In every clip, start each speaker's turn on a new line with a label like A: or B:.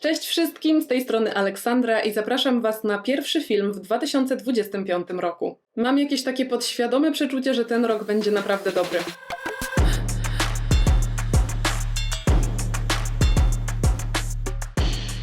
A: Cześć wszystkim, z tej strony Aleksandra i zapraszam Was na pierwszy film w 2025 roku. Mam jakieś takie podświadome przeczucie, że ten rok będzie naprawdę dobry.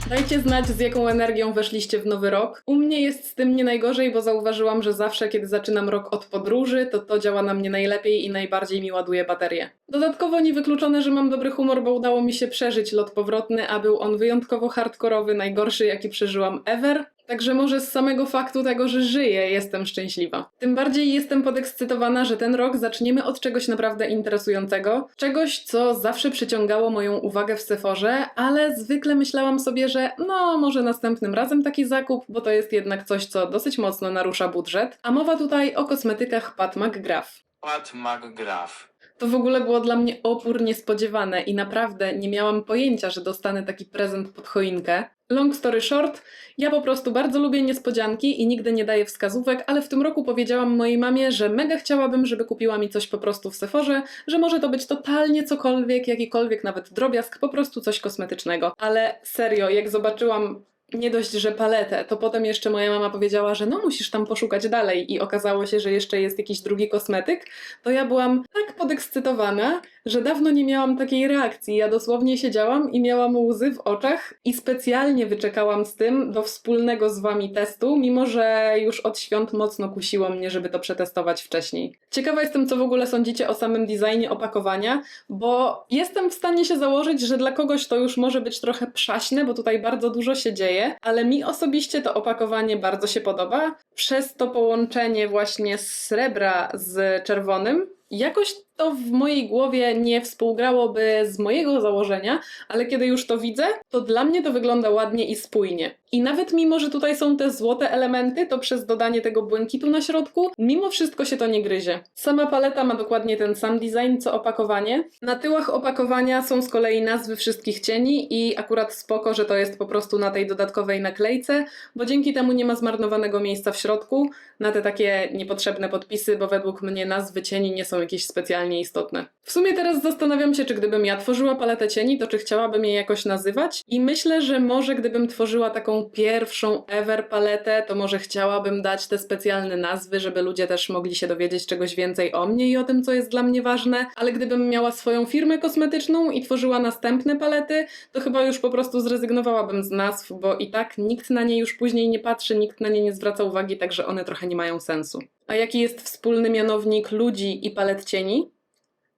A: Dajcie znać, z jaką energią weszliście w nowy rok. U mnie jest z tym nie najgorzej, bo zauważyłam, że zawsze, kiedy zaczynam rok od podróży, to to działa na mnie najlepiej i najbardziej mi ładuje baterię. Dodatkowo niewykluczone, że mam dobry humor, bo udało mi się przeżyć lot powrotny, a był on wyjątkowo hardkorowy, najgorszy, jaki przeżyłam ever. Także może z samego faktu tego, że żyję, jestem szczęśliwa. Tym bardziej jestem podekscytowana, że ten rok zaczniemy od czegoś naprawdę interesującego. Czegoś, co zawsze przyciągało moją uwagę w Seforze, ale zwykle myślałam sobie, że no, może następnym razem taki zakup, bo to jest jednak coś, co dosyć mocno narusza budżet. A mowa tutaj o kosmetykach Pat McGrath.
B: Pat McGrath.
A: To w ogóle było dla mnie opór niespodziewane i naprawdę nie miałam pojęcia, że dostanę taki prezent pod choinkę. Long story short, ja po prostu bardzo lubię niespodzianki i nigdy nie daję wskazówek, ale w tym roku powiedziałam mojej mamie, że mega chciałabym, żeby kupiła mi coś po prostu w Seforze, że może to być totalnie cokolwiek, jakikolwiek nawet drobiazg, po prostu coś kosmetycznego. Ale serio, jak zobaczyłam nie dość, że paletę, to potem jeszcze moja mama powiedziała, że no musisz tam poszukać dalej i okazało się, że jeszcze jest jakiś drugi kosmetyk, to ja byłam tak podekscytowana, że dawno nie miałam takiej reakcji. Ja dosłownie siedziałam i miałam łzy w oczach i specjalnie wyczekałam z tym do wspólnego z wami testu, mimo że już od świąt mocno kusiło mnie, żeby to przetestować wcześniej. Ciekawa jestem, co w ogóle sądzicie o samym designie opakowania, bo jestem w stanie się założyć, że dla kogoś to już może być trochę przaśne, bo tutaj bardzo dużo się dzieje, ale mi osobiście to opakowanie bardzo się podoba. Przez to połączenie właśnie srebra z czerwonym, jakoś to w mojej głowie nie współgrałoby z mojego założenia, ale kiedy już to widzę, to dla mnie to wygląda ładnie i spójnie. I nawet mimo, że tutaj są te złote elementy, to przez dodanie tego błękitu na środku, mimo wszystko się to nie gryzie. Sama paleta ma dokładnie ten sam design co opakowanie. Na tyłach opakowania są z kolei nazwy wszystkich cieni i akurat spoko, że to jest po prostu na tej dodatkowej naklejce, bo dzięki temu nie ma zmarnowanego miejsca w środku na te takie niepotrzebne podpisy, bo według mnie nazwy cieni nie są jakieś specjalnie istotne. W sumie teraz zastanawiam się, czy gdybym ja tworzyła paletę cieni, to czy chciałabym je jakoś nazywać i myślę, że może gdybym tworzyła taką pierwszą ever paletę, to może chciałabym dać te specjalne nazwy, żeby ludzie też mogli się dowiedzieć czegoś więcej o mnie i o tym, co jest dla mnie ważne, ale gdybym miała swoją firmę kosmetyczną i tworzyła następne palety, to chyba już po prostu zrezygnowałabym z nazw, bo i tak nikt na nie już później nie patrzy, nikt na nie nie zwraca uwagi, także one trochę nie mają sensu. A jaki jest wspólny mianownik ludzi i palet cieni?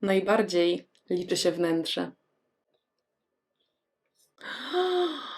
A: Najbardziej liczy się wnętrze.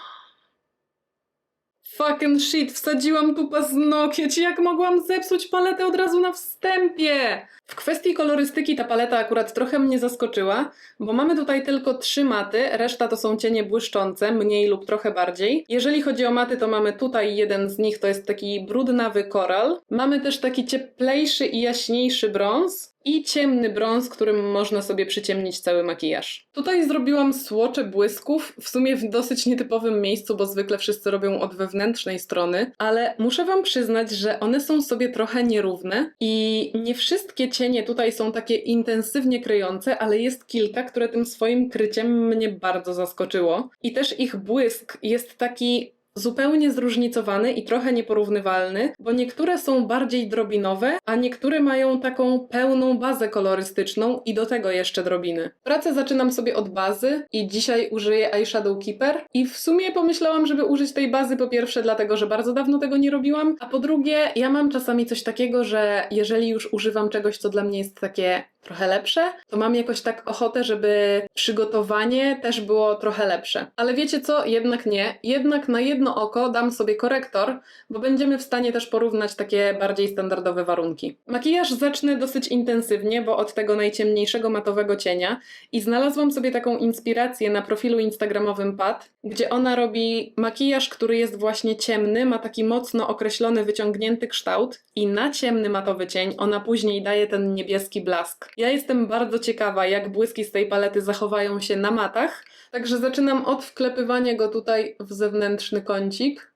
A: Fucking shit, wsadziłam tu paznokieć, jak mogłam zepsuć paletę od razu na wstępie? W kwestii kolorystyki ta paleta akurat trochę mnie zaskoczyła, bo mamy tutaj tylko trzy maty, reszta to są cienie błyszczące, mniej lub trochę bardziej. Jeżeli chodzi o maty, to mamy tutaj jeden z nich, to jest taki brudnawy koral. Mamy też taki cieplejszy i jaśniejszy brąz, i ciemny brąz, którym można sobie przyciemnić cały makijaż. Tutaj zrobiłam słocze błysków, w sumie w dosyć nietypowym miejscu, bo zwykle wszyscy robią od wewnętrznej strony, ale muszę wam przyznać, że one są sobie trochę nierówne i nie wszystkie cienie tutaj są takie intensywnie kryjące, ale jest kilka, które tym swoim kryciem mnie bardzo zaskoczyło. I też ich błysk jest taki zupełnie zróżnicowany i trochę nieporównywalny, bo niektóre są bardziej drobinowe, a niektóre mają taką pełną bazę kolorystyczną i do tego jeszcze drobiny. Pracę zaczynam sobie od bazy i dzisiaj użyję Eyeshadow Keeper i w sumie pomyślałam, żeby użyć tej bazy po pierwsze dlatego, że bardzo dawno tego nie robiłam, a po drugie ja mam czasami coś takiego, że jeżeli już używam czegoś, co dla mnie jest takie trochę lepsze, to mam jakoś tak ochotę, żeby przygotowanie też było trochę lepsze. Ale wiecie co? Jednak nie. Jednak na jedno oko dam sobie korektor, bo będziemy w stanie też porównać takie bardziej standardowe warunki. Makijaż zacznę dosyć intensywnie, bo od tego najciemniejszego matowego cienia i znalazłam sobie taką inspirację na profilu instagramowym Pat, gdzie ona robi makijaż, który jest właśnie ciemny, ma taki mocno określony, wyciągnięty kształt i na ciemny matowy cień ona później daje ten niebieski blask. Ja jestem bardzo ciekawa, jak błyski z tej palety zachowają się na matach, także zaczynam od wklepywania go tutaj w zewnętrzny kącik.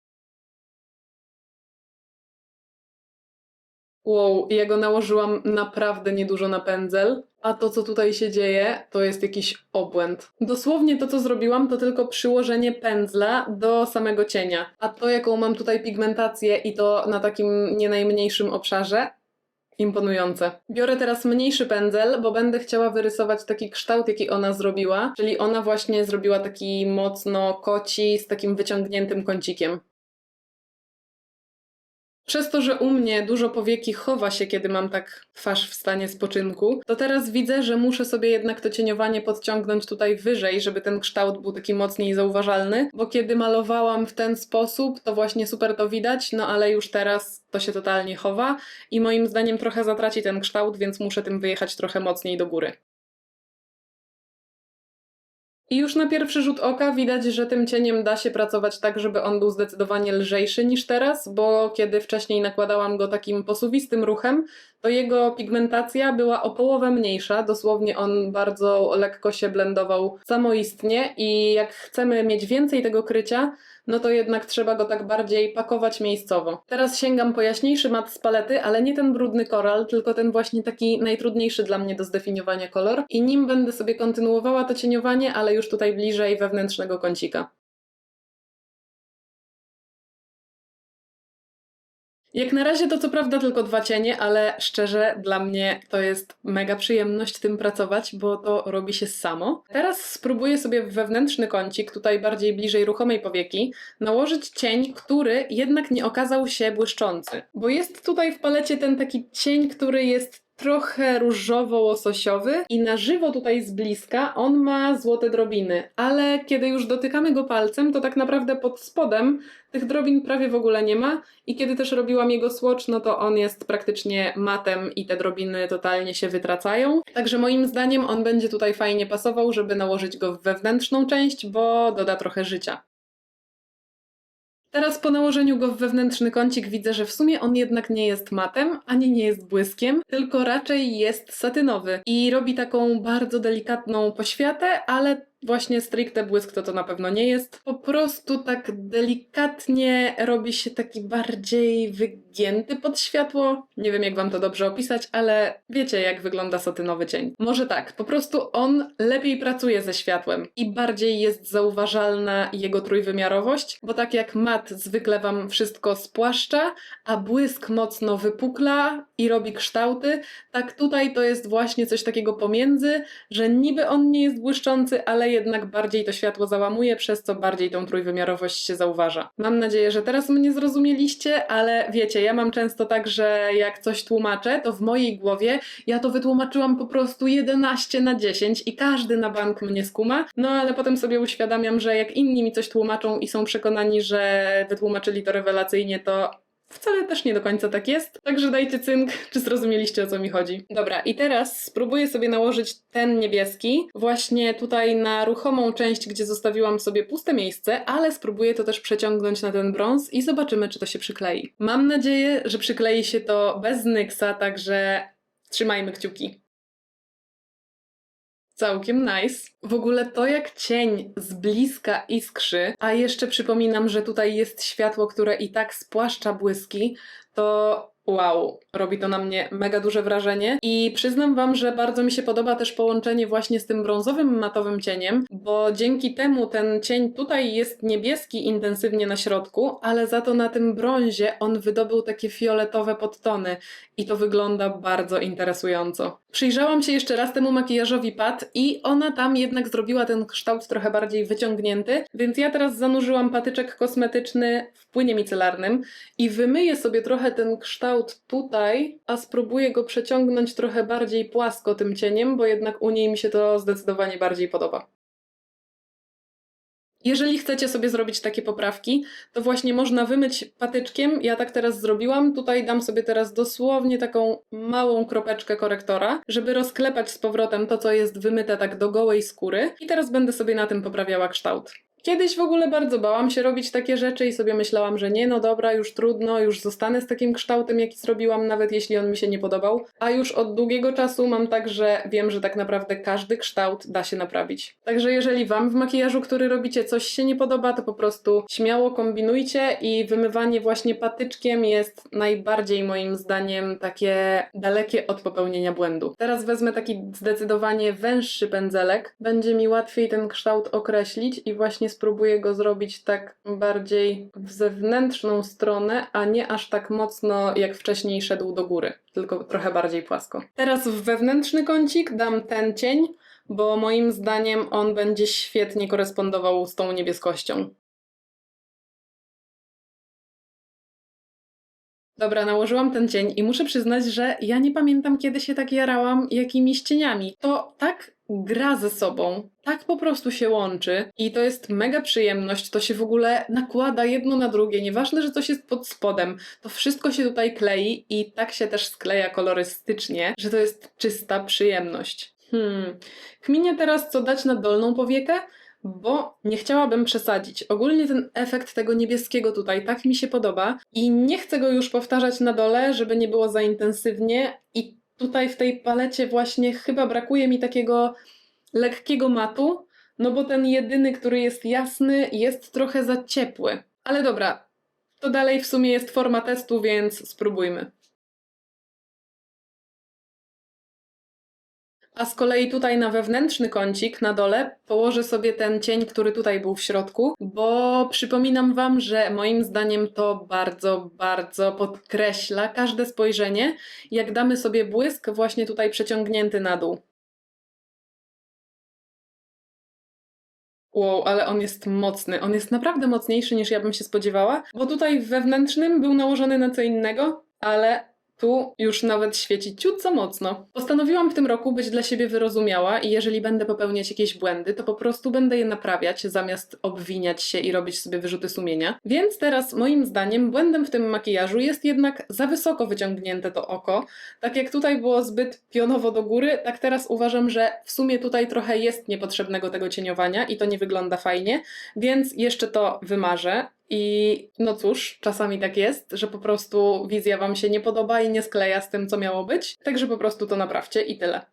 A: Wow, ja go nałożyłam naprawdę niedużo na pędzel, a to, co tutaj się dzieje, to jest jakiś obłęd. Dosłownie to, co zrobiłam, to tylko przyłożenie pędzla do samego cienia. A to, jaką mam tutaj pigmentację i to na takim nie najmniejszym obszarze, imponujące. Biorę teraz mniejszy pędzel, bo będę chciała wyrysować taki kształt, jaki ona zrobiła, czyli ona właśnie zrobiła taki mocno koci z takim wyciągniętym kącikiem. Przez to, że u mnie dużo powieki chowa się, kiedy mam tak twarz w stanie spoczynku, to teraz widzę, że muszę sobie jednak to cieniowanie podciągnąć tutaj wyżej, żeby ten kształt był taki mocniej zauważalny, bo kiedy malowałam w ten sposób, to właśnie super to widać, no ale już teraz to się totalnie chowa i moim zdaniem trochę zatraci ten kształt, więc muszę tym wyjechać trochę mocniej do góry. I już na pierwszy rzut oka widać, że tym cieniem da się pracować tak, żeby on był zdecydowanie lżejszy niż teraz, bo kiedy wcześniej nakładałam go takim posuwistym ruchem, to jego pigmentacja była o połowę mniejsza. Dosłownie on bardzo lekko się blendował samoistnie i jak chcemy mieć więcej tego krycia, no to jednak trzeba go tak bardziej pakować miejscowo. Teraz sięgam po jaśniejszy mat z palety, ale nie ten brudny koral, tylko ten właśnie taki najtrudniejszy dla mnie do zdefiniowania kolor. I nim będę sobie kontynuowała to cieniowanie, ale już tutaj bliżej wewnętrznego kącika. Jak na razie to co prawda tylko dwa cienie, ale szczerze dla mnie to jest mega przyjemność tym pracować, bo to robi się samo. Teraz spróbuję sobie w wewnętrzny kącik, tutaj bardziej bliżej ruchomej powieki, nałożyć cień, który jednak nie okazał się błyszczący. Bo jest tutaj w palecie ten taki cień, który jest trochę różowo-łososiowy i na żywo tutaj z bliska on ma złote drobiny, ale kiedy już dotykamy go palcem, to tak naprawdę pod spodem tych drobin prawie w ogóle nie ma i kiedy też robiłam jego swatch, no to on jest praktycznie matem i te drobiny totalnie się wytracają. Także moim zdaniem on będzie tutaj fajnie pasował, żeby nałożyć go w wewnętrzną część, bo doda trochę życia. Teraz po nałożeniu go w wewnętrzny kącik widzę, że w sumie on jednak nie jest matem, ani nie jest błyskiem, tylko raczej jest satynowy i robi taką bardzo delikatną poświatę, ale właśnie stricte błysk to to na pewno nie jest. Po prostu tak delikatnie robi się taki bardziej wygięty pod światło. Nie wiem jak wam to dobrze opisać, ale wiecie jak wygląda satynowy cień. Może tak, po prostu on lepiej pracuje ze światłem i bardziej jest zauważalna jego trójwymiarowość, bo tak jak mat zwykle wam wszystko spłaszcza, a błysk mocno wypukla i robi kształty, tak tutaj to jest właśnie coś takiego pomiędzy, że niby on nie jest błyszczący, ale jednak bardziej to światło załamuje, przez co bardziej tą trójwymiarowość się zauważa. Mam nadzieję, że teraz mnie zrozumieliście, ale wiecie, ja mam często tak, że jak coś tłumaczę, to w mojej głowie ja to wytłumaczyłam po prostu 11 na 10 i każdy na bank mnie skuma, no ale potem sobie uświadamiam, że jak inni mi coś tłumaczą i są przekonani, że wytłumaczyli to rewelacyjnie, to Wcale też nie do końca tak jest, także dajcie cynk, czy zrozumieliście o co mi chodzi. Dobra, i teraz spróbuję sobie nałożyć ten niebieski właśnie tutaj na ruchomą część, gdzie zostawiłam sobie puste miejsce, ale spróbuję to też przeciągnąć na ten brąz i zobaczymy, czy to się przyklei. Mam nadzieję, że przyklei się to bez nyksa, także trzymajmy kciuki. Całkiem nice. W ogóle to jak cień z bliska iskrzy, a jeszcze przypominam, że tutaj jest światło, które i tak spłaszcza błyski, to wow, robi to na mnie mega duże wrażenie i przyznam wam, że bardzo mi się podoba też połączenie właśnie z tym brązowym matowym cieniem, bo dzięki temu ten cień tutaj jest niebieski intensywnie na środku, ale za to na tym brązie on wydobył takie fioletowe podtony i to wygląda bardzo interesująco. Przyjrzałam się jeszcze raz temu makijażowi Pat i ona tam jednak zrobiła ten kształt trochę bardziej wyciągnięty, więc ja teraz zanurzyłam patyczek kosmetyczny w płynie micelarnym i wymyję sobie trochę ten kształt tutaj, a spróbuję go przeciągnąć trochę bardziej płasko tym cieniem, bo jednak u niej mi się to zdecydowanie bardziej podoba. Jeżeli chcecie sobie zrobić takie poprawki, to właśnie można wymyć patyczkiem. Ja tak teraz zrobiłam. Tutaj dam sobie teraz dosłownie taką małą kropeczkę korektora, żeby rozklepać z powrotem to, co jest wymyte tak do gołej skóry. I teraz będę sobie na tym poprawiała kształt. Kiedyś w ogóle bardzo bałam się robić takie rzeczy i sobie myślałam, że nie, no dobra, już trudno, już zostanę z takim kształtem, jaki zrobiłam, nawet jeśli on mi się nie podobał. A już od długiego czasu mam tak, że wiem, że tak naprawdę każdy kształt da się naprawić. Także jeżeli Wam w makijażu, który robicie, coś się nie podoba, to po prostu śmiało kombinujcie i wymywanie właśnie patyczkiem jest najbardziej moim zdaniem takie dalekie od popełnienia błędu. Teraz wezmę taki zdecydowanie węższy pędzelek. Będzie mi łatwiej ten kształt określić i właśnie spróbuję go zrobić tak bardziej w zewnętrzną stronę, a nie aż tak mocno jak wcześniej szedł do góry, tylko trochę bardziej płasko. Teraz w wewnętrzny kącik dam ten cień, bo moim zdaniem on będzie świetnie korespondował z tą niebieskością. Dobra, nałożyłam ten cień i muszę przyznać, że ja nie pamiętam, kiedy się tak jarałam jakimiś cieniami. To tak gra ze sobą, tak po prostu się łączy i to jest mega przyjemność. To się w ogóle nakłada jedno na drugie. Nieważne, że coś jest pod spodem, to wszystko się tutaj klei i tak się też skleja kolorystycznie, że to jest czysta przyjemność. Hmm. Kminię teraz, co dać na dolną powiekę, bo nie chciałabym przesadzić. Ogólnie ten efekt tego niebieskiego tutaj tak mi się podoba i nie chcę go już powtarzać na dole, żeby nie było za intensywnie i tutaj w tej palecie właśnie chyba brakuje mi takiego lekkiego matu, no bo ten jedyny, który jest jasny, jest trochę za ciepły. Ale dobra, to dalej w sumie jest forma testu, więc spróbujmy. A z kolei tutaj na wewnętrzny kącik na dole położę sobie ten cień, który tutaj był w środku, bo przypominam Wam, że moim zdaniem to bardzo, bardzo podkreśla każde spojrzenie, jak damy sobie błysk właśnie tutaj przeciągnięty na dół. Wow, ale on jest mocny. On jest naprawdę mocniejszy niż ja bym się spodziewała, bo tutaj wewnętrznym był nałożony na co innego, ale tu już nawet świeci ciut za mocno. Postanowiłam w tym roku być dla siebie wyrozumiała i jeżeli będę popełniać jakieś błędy, to po prostu będę je naprawiać, zamiast obwiniać się i robić sobie wyrzuty sumienia. Więc teraz moim zdaniem błędem w tym makijażu jest jednak za wysoko wyciągnięte to oko. Tak jak tutaj było zbyt pionowo do góry, tak teraz uważam, że w sumie tutaj trochę jest niepotrzebnego tego cieniowania i to nie wygląda fajnie, więc jeszcze to wymarzę. I no cóż, czasami tak jest, że po prostu wizja Wam się nie podoba i nie skleja z tym, co miało być, także po prostu to naprawcie i tyle.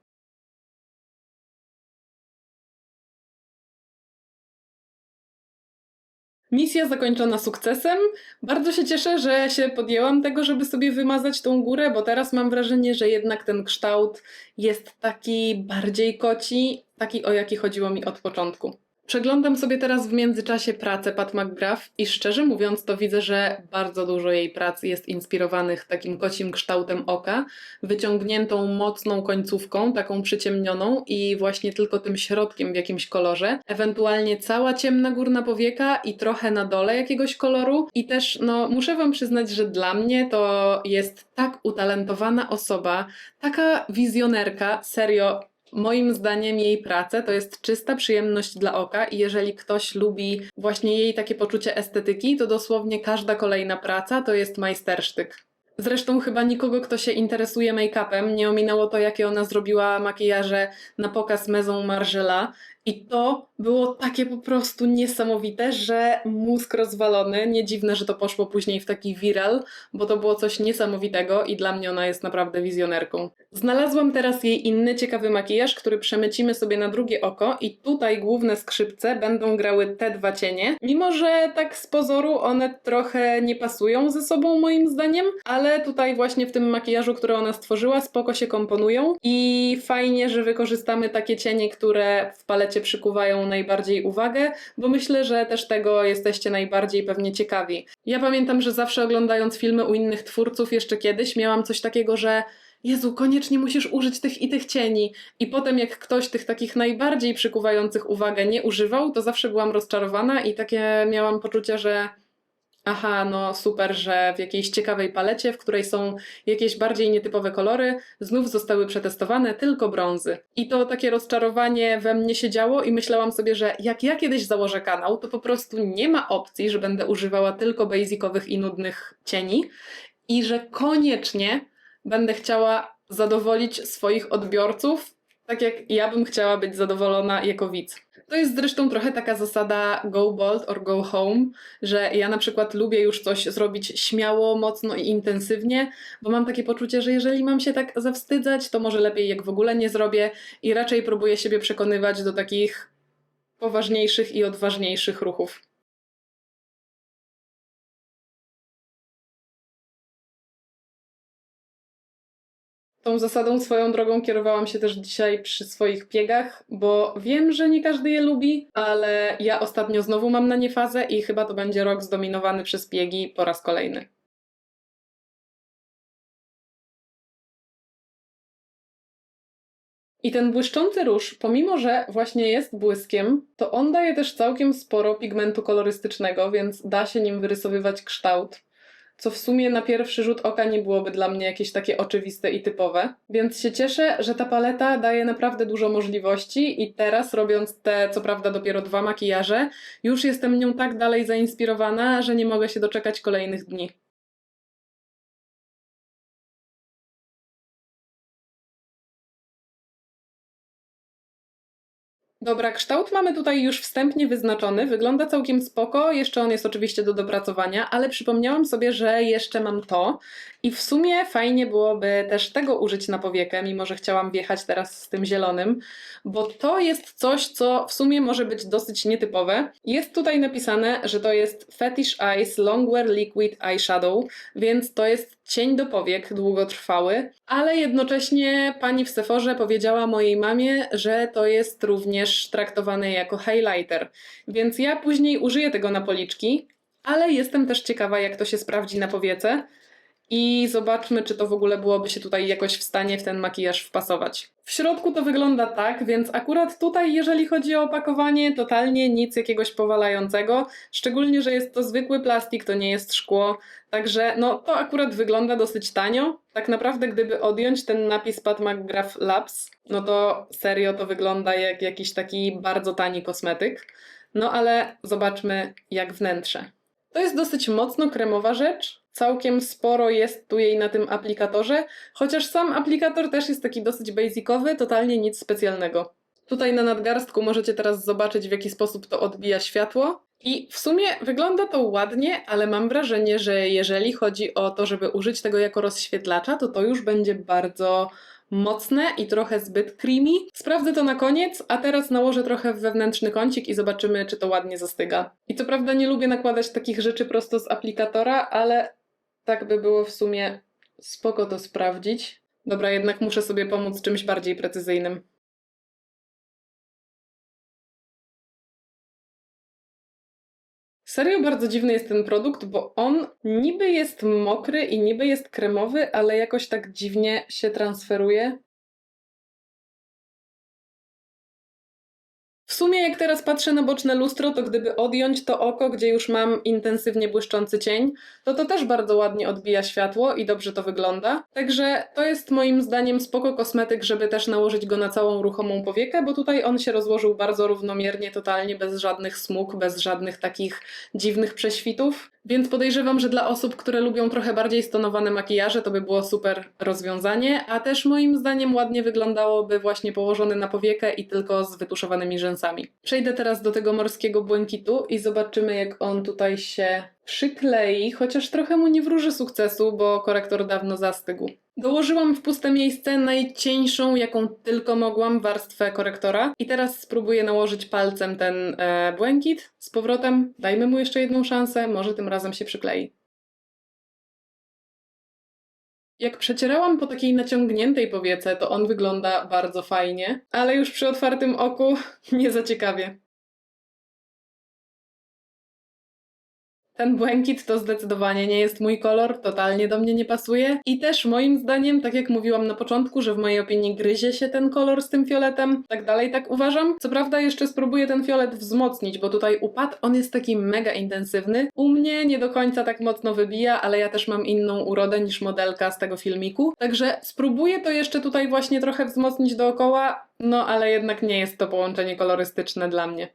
A: Misja zakończona sukcesem. Bardzo się cieszę, że się podjęłam tego, żeby sobie wymazać tą górę, bo teraz mam wrażenie, że jednak ten kształt jest taki bardziej koci, taki o jaki chodziło mi od początku. Przeglądam sobie teraz w międzyczasie pracę Pat McGrath i szczerze mówiąc to widzę, że bardzo dużo jej prac jest inspirowanych takim kocim kształtem oka, wyciągniętą mocną końcówką, taką przyciemnioną i właśnie tylko tym środkiem w jakimś kolorze, ewentualnie cała ciemna górna powieka i trochę na dole jakiegoś koloru. I też no muszę wam przyznać, że dla mnie to jest tak utalentowana osoba, taka wizjonerka, serio Moim zdaniem jej prace to jest czysta przyjemność dla oka i jeżeli ktoś lubi właśnie jej takie poczucie estetyki, to dosłownie każda kolejna praca to jest majstersztyk. Zresztą chyba nikogo, kto się interesuje make-upem, nie ominęło to, jakie ona zrobiła makijaże na pokaz Maison Margiela i to było takie po prostu niesamowite, że mózg rozwalony. Nie dziwne, że to poszło później w taki viral, bo to było coś niesamowitego i dla mnie ona jest naprawdę wizjonerką. Znalazłam teraz jej inny ciekawy makijaż, który przemycimy sobie na drugie oko i tutaj główne skrzypce będą grały te dwa cienie. Mimo, że tak z pozoru one trochę nie pasują ze sobą moim zdaniem, ale tutaj właśnie w tym makijażu, który ona stworzyła, spoko się komponują i fajnie, że wykorzystamy takie cienie, które w palecie przykuwają najbardziej uwagę, bo myślę, że też tego jesteście najbardziej pewnie ciekawi. Ja pamiętam, że zawsze oglądając filmy u innych twórców jeszcze kiedyś miałam coś takiego, że Jezu, koniecznie musisz użyć tych i tych cieni. I potem, jak ktoś tych takich najbardziej przykuwających uwagę nie używał, to zawsze byłam rozczarowana i takie miałam poczucie, że aha, no super, że w jakiejś ciekawej palecie, w której są jakieś bardziej nietypowe kolory, znów zostały przetestowane tylko brązy. I to takie rozczarowanie we mnie się działo i myślałam sobie, że jak ja kiedyś założę kanał, to po prostu nie ma opcji, że będę używała tylko basicowych i nudnych cieni i że koniecznie będę chciała zadowolić swoich odbiorców, tak jak ja bym chciała być zadowolona jako widz. To jest zresztą trochę taka zasada go bold or go home, że ja na przykład lubię już coś zrobić śmiało, mocno i intensywnie, bo mam takie poczucie, że jeżeli mam się tak zawstydzać, to może lepiej jak w ogóle nie zrobię i raczej próbuję siebie przekonywać do takich poważniejszych i odważniejszych ruchów. Tą zasadą swoją drogą kierowałam się też dzisiaj przy swoich biegach, bo wiem, że nie każdy je lubi, ale ja ostatnio znowu mam na nie fazę i chyba to będzie rok zdominowany przez biegi po raz kolejny. I ten błyszczący róż, pomimo że właśnie jest błyskiem, to on daje też całkiem sporo pigmentu kolorystycznego, więc da się nim wyrysowywać kształt co w sumie na pierwszy rzut oka nie byłoby dla mnie jakieś takie oczywiste i typowe. Więc się cieszę, że ta paleta daje naprawdę dużo możliwości i teraz robiąc te, co prawda dopiero dwa makijaże, już jestem nią tak dalej zainspirowana, że nie mogę się doczekać kolejnych dni. Dobra, kształt mamy tutaj już wstępnie wyznaczony, wygląda całkiem spoko, jeszcze on jest oczywiście do dopracowania, ale przypomniałam sobie, że jeszcze mam to. I w sumie fajnie byłoby też tego użyć na powiekę, mimo że chciałam wjechać teraz z tym zielonym, bo to jest coś, co w sumie może być dosyć nietypowe. Jest tutaj napisane, że to jest Fetish Eyes Longwear Liquid Eyeshadow, więc to jest cień do powiek długotrwały, ale jednocześnie pani w Sephorze powiedziała mojej mamie, że to jest również traktowane jako highlighter, więc ja później użyję tego na policzki, ale jestem też ciekawa, jak to się sprawdzi na powiece i zobaczmy, czy to w ogóle byłoby się tutaj jakoś w stanie w ten makijaż wpasować. W środku to wygląda tak, więc akurat tutaj, jeżeli chodzi o opakowanie, totalnie nic jakiegoś powalającego, szczególnie, że jest to zwykły plastik, to nie jest szkło, także no to akurat wygląda dosyć tanio. Tak naprawdę, gdyby odjąć ten napis Pat McGrath Labs, no to serio to wygląda jak jakiś taki bardzo tani kosmetyk. No ale zobaczmy jak wnętrze. To jest dosyć mocno kremowa rzecz. Całkiem sporo jest tu jej na tym aplikatorze, chociaż sam aplikator też jest taki dosyć basicowy, totalnie nic specjalnego. Tutaj na nadgarstku możecie teraz zobaczyć, w jaki sposób to odbija światło. I w sumie wygląda to ładnie, ale mam wrażenie, że jeżeli chodzi o to, żeby użyć tego jako rozświetlacza, to to już będzie bardzo mocne i trochę zbyt creamy. Sprawdzę to na koniec, a teraz nałożę trochę w wewnętrzny kącik i zobaczymy, czy to ładnie zastyga. I co prawda nie lubię nakładać takich rzeczy prosto z aplikatora, ale tak by było w sumie spoko to sprawdzić. Dobra, jednak muszę sobie pomóc czymś bardziej precyzyjnym. Serio bardzo dziwny jest ten produkt, bo on niby jest mokry i niby jest kremowy, ale jakoś tak dziwnie się transferuje. W sumie jak teraz patrzę na boczne lustro, to gdyby odjąć to oko, gdzie już mam intensywnie błyszczący cień, to to też bardzo ładnie odbija światło i dobrze to wygląda. Także to jest moim zdaniem spoko kosmetyk, żeby też nałożyć go na całą ruchomą powiekę, bo tutaj on się rozłożył bardzo równomiernie, totalnie bez żadnych smug, bez żadnych takich dziwnych prześwitów. Więc podejrzewam, że dla osób, które lubią trochę bardziej stonowane makijaże, to by było super rozwiązanie, a też moim zdaniem ładnie wyglądałoby właśnie położony na powiekę i tylko z wytuszowanymi rzęsami. Przejdę teraz do tego morskiego błękitu i zobaczymy, jak on tutaj się przyklei, chociaż trochę mu nie wróży sukcesu, bo korektor dawno zastygł. Dołożyłam w puste miejsce najcieńszą, jaką tylko mogłam, warstwę korektora i teraz spróbuję nałożyć palcem ten e, błękit z powrotem. Dajmy mu jeszcze jedną szansę, może tym razem się przyklei. Jak przecierałam po takiej naciągniętej powiece, to on wygląda bardzo fajnie, ale już przy otwartym oku nie za Ten błękit to zdecydowanie nie jest mój kolor, totalnie do mnie nie pasuje. I też moim zdaniem, tak jak mówiłam na początku, że w mojej opinii gryzie się ten kolor z tym fioletem, tak dalej tak uważam. Co prawda jeszcze spróbuję ten fiolet wzmocnić, bo tutaj upad, on jest taki mega intensywny. U mnie nie do końca tak mocno wybija, ale ja też mam inną urodę niż modelka z tego filmiku. Także spróbuję to jeszcze tutaj właśnie trochę wzmocnić dookoła, no ale jednak nie jest to połączenie kolorystyczne dla mnie.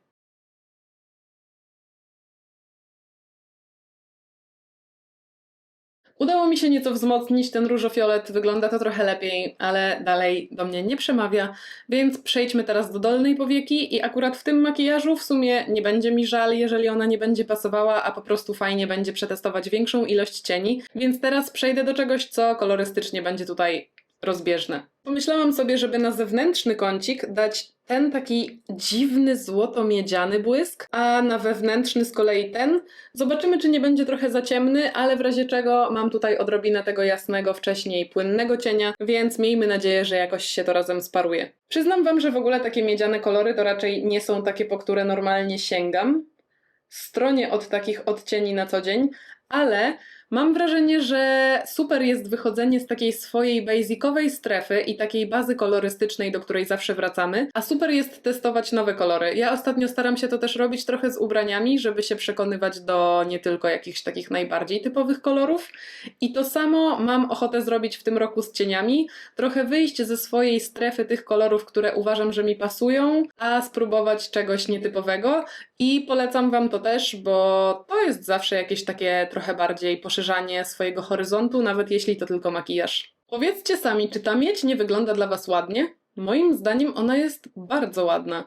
A: Udało mi się nieco wzmocnić ten różofiolet, wygląda to trochę lepiej, ale dalej do mnie nie przemawia, więc przejdźmy teraz do dolnej powieki i akurat w tym makijażu w sumie nie będzie mi żal, jeżeli ona nie będzie pasowała, a po prostu fajnie będzie przetestować większą ilość cieni, więc teraz przejdę do czegoś, co kolorystycznie będzie tutaj rozbieżne. Pomyślałam sobie, żeby na zewnętrzny kącik dać ten taki dziwny złoto-miedziany błysk, a na wewnętrzny z kolei ten. Zobaczymy, czy nie będzie trochę za ciemny, ale w razie czego mam tutaj odrobinę tego jasnego, wcześniej płynnego cienia, więc miejmy nadzieję, że jakoś się to razem sparuje. Przyznam Wam, że w ogóle takie miedziane kolory to raczej nie są takie, po które normalnie sięgam. Stronie od takich odcieni na co dzień, ale Mam wrażenie, że super jest wychodzenie z takiej swojej basicowej strefy i takiej bazy kolorystycznej, do której zawsze wracamy, a super jest testować nowe kolory. Ja ostatnio staram się to też robić trochę z ubraniami, żeby się przekonywać do nie tylko jakichś takich najbardziej typowych kolorów. I to samo mam ochotę zrobić w tym roku z cieniami, trochę wyjść ze swojej strefy tych kolorów, które uważam, że mi pasują, a spróbować czegoś nietypowego. I polecam Wam to też, bo to jest zawsze jakieś takie trochę bardziej poszerzanie swojego horyzontu, nawet jeśli to tylko makijaż. Powiedzcie sami, czy ta miedź nie wygląda dla Was ładnie? Moim zdaniem ona jest bardzo ładna.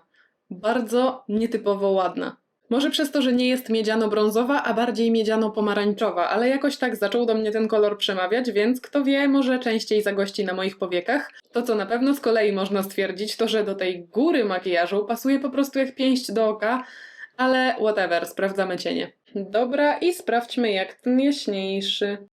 A: Bardzo nietypowo ładna. Może przez to, że nie jest miedziano-brązowa, a bardziej miedziano-pomarańczowa, ale jakoś tak zaczął do mnie ten kolor przemawiać, więc kto wie, może częściej zagości na moich powiekach. To, co na pewno z kolei można stwierdzić, to że do tej góry makijażu pasuje po prostu jak pięść do oka, ale whatever, sprawdzamy cienie. Dobra, i sprawdźmy jak ten jaśniejszy.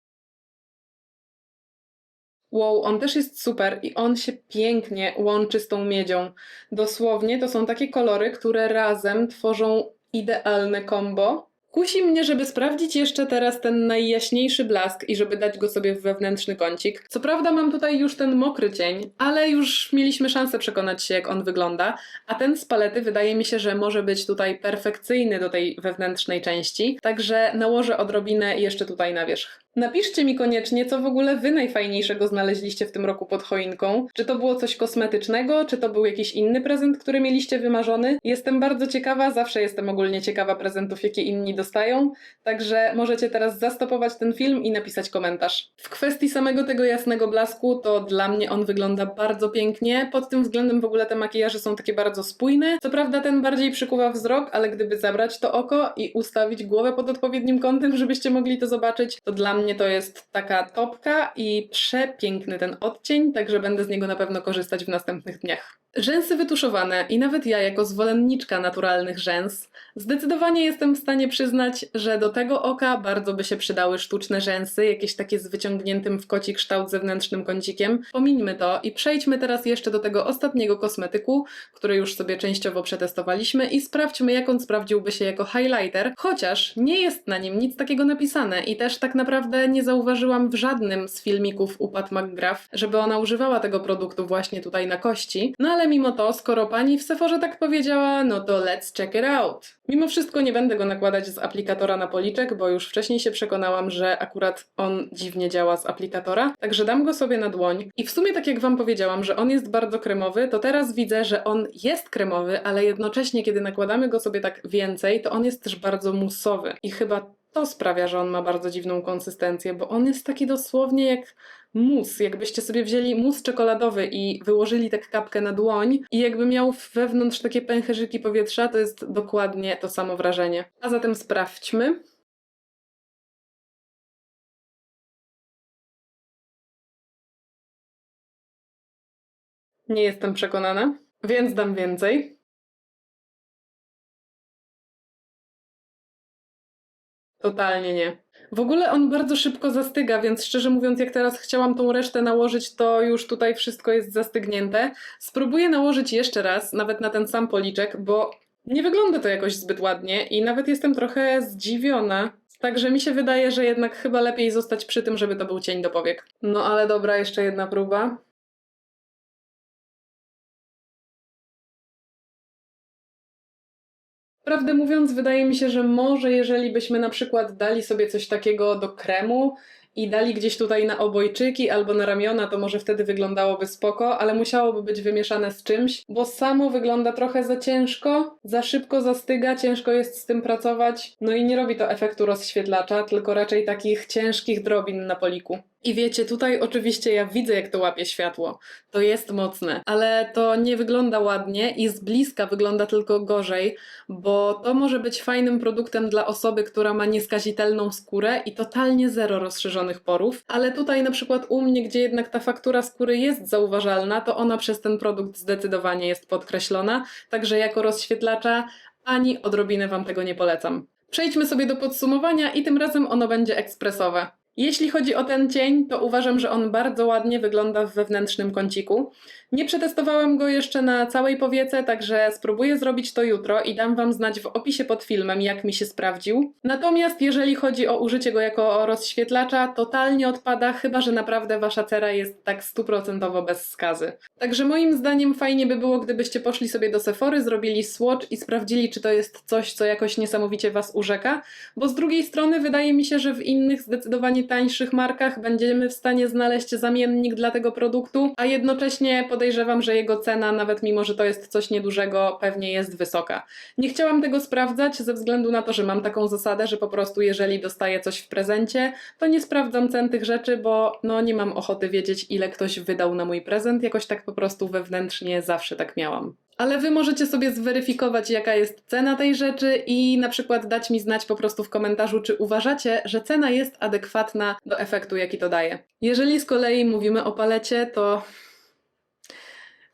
A: Wow, on też jest super i on się pięknie łączy z tą miedzią. Dosłownie to są takie kolory, które razem tworzą idealne combo. Kusi mnie, żeby sprawdzić jeszcze teraz ten najjaśniejszy blask i żeby dać go sobie w wewnętrzny kącik. Co prawda mam tutaj już ten mokry cień, ale już mieliśmy szansę przekonać się, jak on wygląda, a ten z palety wydaje mi się, że może być tutaj perfekcyjny do tej wewnętrznej części, także nałożę odrobinę jeszcze tutaj na wierzch. Napiszcie mi koniecznie, co w ogóle wy najfajniejszego znaleźliście w tym roku pod choinką. Czy to było coś kosmetycznego, czy to był jakiś inny prezent, który mieliście wymarzony? Jestem bardzo ciekawa, zawsze jestem ogólnie ciekawa prezentów, jakie inni dostają, także możecie teraz zastopować ten film i napisać komentarz. W kwestii samego tego jasnego blasku, to dla mnie on wygląda bardzo pięknie. Pod tym względem w ogóle te makijaże są takie bardzo spójne. Co prawda ten bardziej przykuwa wzrok, ale gdyby zabrać to oko i ustawić głowę pod odpowiednim kątem, żebyście mogli to zobaczyć, to dla mnie to jest taka topka i przepiękny ten odcień, także będę z niego na pewno korzystać w następnych dniach. Rzęsy wytuszowane i nawet ja jako zwolenniczka naturalnych rzęs zdecydowanie jestem w stanie przyznać, że do tego oka bardzo by się przydały sztuczne rzęsy, jakieś takie z wyciągniętym w koci kształt zewnętrznym kącikiem. Pomińmy to i przejdźmy teraz jeszcze do tego ostatniego kosmetyku, który już sobie częściowo przetestowaliśmy i sprawdźmy jak on sprawdziłby się jako highlighter, chociaż nie jest na nim nic takiego napisane i też tak naprawdę nie zauważyłam w żadnym z filmików u Pat McGrath, żeby ona używała tego produktu właśnie tutaj na kości. No ale mimo to, skoro pani w Sephorze tak powiedziała, no to let's check it out. Mimo wszystko nie będę go nakładać z aplikatora na policzek, bo już wcześniej się przekonałam, że akurat on dziwnie działa z aplikatora, także dam go sobie na dłoń. I w sumie tak jak wam powiedziałam, że on jest bardzo kremowy, to teraz widzę, że on jest kremowy, ale jednocześnie kiedy nakładamy go sobie tak więcej, to on jest też bardzo musowy. I chyba to sprawia, że on ma bardzo dziwną konsystencję, bo on jest taki dosłownie jak mus. Jakbyście sobie wzięli mus czekoladowy i wyłożyli tak kapkę na dłoń i jakby miał wewnątrz takie pęcherzyki powietrza, to jest dokładnie to samo wrażenie. A zatem sprawdźmy. Nie jestem przekonana, więc dam więcej. Totalnie nie. W ogóle on bardzo szybko zastyga, więc szczerze mówiąc, jak teraz chciałam tą resztę nałożyć, to już tutaj wszystko jest zastygnięte. Spróbuję nałożyć jeszcze raz, nawet na ten sam policzek, bo nie wygląda to jakoś zbyt ładnie i nawet jestem trochę zdziwiona. Także mi się wydaje, że jednak chyba lepiej zostać przy tym, żeby to był cień do powiek. No ale dobra, jeszcze jedna próba. Prawdę mówiąc, wydaje mi się, że może jeżeli byśmy na przykład dali sobie coś takiego do kremu i dali gdzieś tutaj na obojczyki albo na ramiona, to może wtedy wyglądałoby spoko, ale musiałoby być wymieszane z czymś, bo samo wygląda trochę za ciężko, za szybko zastyga, ciężko jest z tym pracować, no i nie robi to efektu rozświetlacza, tylko raczej takich ciężkich drobin na poliku. I wiecie, tutaj oczywiście ja widzę, jak to łapie światło. To jest mocne, ale to nie wygląda ładnie i z bliska wygląda tylko gorzej, bo to może być fajnym produktem dla osoby, która ma nieskazitelną skórę i totalnie zero rozszerzonych porów, ale tutaj na przykład u mnie, gdzie jednak ta faktura skóry jest zauważalna, to ona przez ten produkt zdecydowanie jest podkreślona, także jako rozświetlacza ani odrobinę Wam tego nie polecam. Przejdźmy sobie do podsumowania i tym razem ono będzie ekspresowe. Jeśli chodzi o ten cień, to uważam, że on bardzo ładnie wygląda w wewnętrznym kąciku. Nie przetestowałam go jeszcze na całej powiece, także spróbuję zrobić to jutro i dam Wam znać w opisie pod filmem, jak mi się sprawdził. Natomiast jeżeli chodzi o użycie go jako rozświetlacza, totalnie odpada, chyba że naprawdę Wasza cera jest tak stuprocentowo bez skazy. Także moim zdaniem fajnie by było, gdybyście poszli sobie do Sephory, zrobili swatch i sprawdzili, czy to jest coś, co jakoś niesamowicie Was urzeka, bo z drugiej strony wydaje mi się, że w innych zdecydowanie tańszych markach będziemy w stanie znaleźć zamiennik dla tego produktu, a jednocześnie podejrzewam, że jego cena, nawet mimo, że to jest coś niedużego, pewnie jest wysoka. Nie chciałam tego sprawdzać ze względu na to, że mam taką zasadę, że po prostu jeżeli dostaję coś w prezencie, to nie sprawdzam cen tych rzeczy, bo no nie mam ochoty wiedzieć, ile ktoś wydał na mój prezent. Jakoś tak po prostu wewnętrznie zawsze tak miałam. Ale wy możecie sobie zweryfikować, jaka jest cena tej rzeczy i na przykład dać mi znać po prostu w komentarzu, czy uważacie, że cena jest adekwatna do efektu, jaki to daje. Jeżeli z kolei mówimy o palecie, to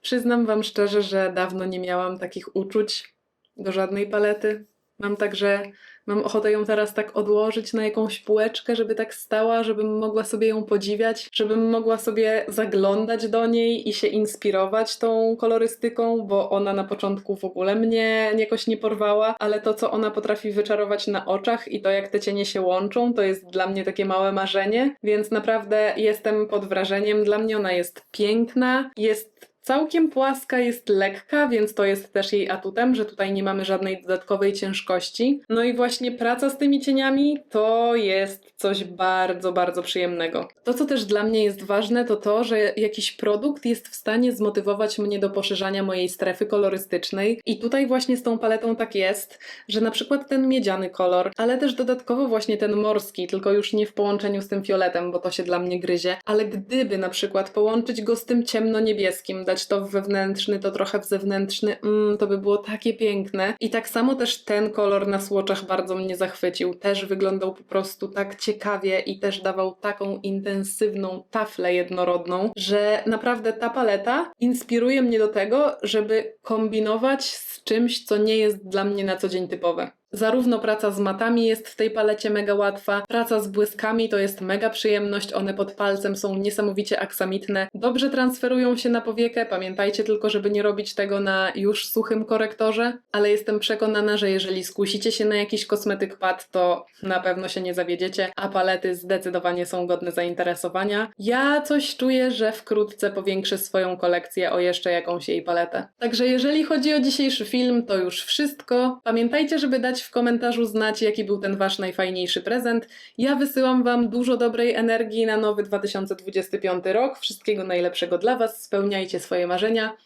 A: przyznam wam szczerze, że dawno nie miałam takich uczuć do żadnej palety. Mam także, mam ochotę ją teraz tak odłożyć na jakąś półeczkę, żeby tak stała, żebym mogła sobie ją podziwiać, żebym mogła sobie zaglądać do niej i się inspirować tą kolorystyką, bo ona na początku w ogóle mnie jakoś nie porwała, ale to, co ona potrafi wyczarować na oczach i to, jak te cienie się łączą, to jest dla mnie takie małe marzenie, więc naprawdę jestem pod wrażeniem. Dla mnie ona jest piękna, jest Całkiem płaska, jest lekka, więc to jest też jej atutem, że tutaj nie mamy żadnej dodatkowej ciężkości. No i właśnie praca z tymi cieniami to jest coś bardzo, bardzo przyjemnego. To, co też dla mnie jest ważne, to to, że jakiś produkt jest w stanie zmotywować mnie do poszerzania mojej strefy kolorystycznej. I tutaj właśnie z tą paletą tak jest, że na przykład ten miedziany kolor, ale też dodatkowo właśnie ten morski, tylko już nie w połączeniu z tym fioletem, bo to się dla mnie gryzie, ale gdyby na przykład połączyć go z tym ciemno-niebieskim, dać to w wewnętrzny, to trochę w zewnętrzny, mm, to by było takie piękne. I tak samo też ten kolor na słoczach bardzo mnie zachwycił. Też wyglądał po prostu tak ciekawie i też dawał taką intensywną taflę jednorodną, że naprawdę ta paleta inspiruje mnie do tego, żeby kombinować z czymś, co nie jest dla mnie na co dzień typowe. Zarówno praca z matami jest w tej palecie mega łatwa, praca z błyskami to jest mega przyjemność, one pod palcem są niesamowicie aksamitne, dobrze transferują się na powiekę, pamiętajcie tylko, żeby nie robić tego na już suchym korektorze, ale jestem przekonana, że jeżeli skusicie się na jakiś kosmetyk pad, to na pewno się nie zawiedziecie, a palety zdecydowanie są godne zainteresowania. Ja coś czuję, że wkrótce powiększę swoją kolekcję o jeszcze jakąś jej paletę. Także jeżeli chodzi o dzisiejszy film, to już wszystko. Pamiętajcie, żeby dać w komentarzu znać, jaki był ten wasz najfajniejszy prezent. Ja wysyłam wam dużo dobrej energii na nowy 2025 rok. Wszystkiego najlepszego dla was. Spełniajcie swoje marzenia.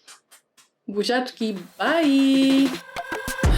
A: Buziaczki, bye!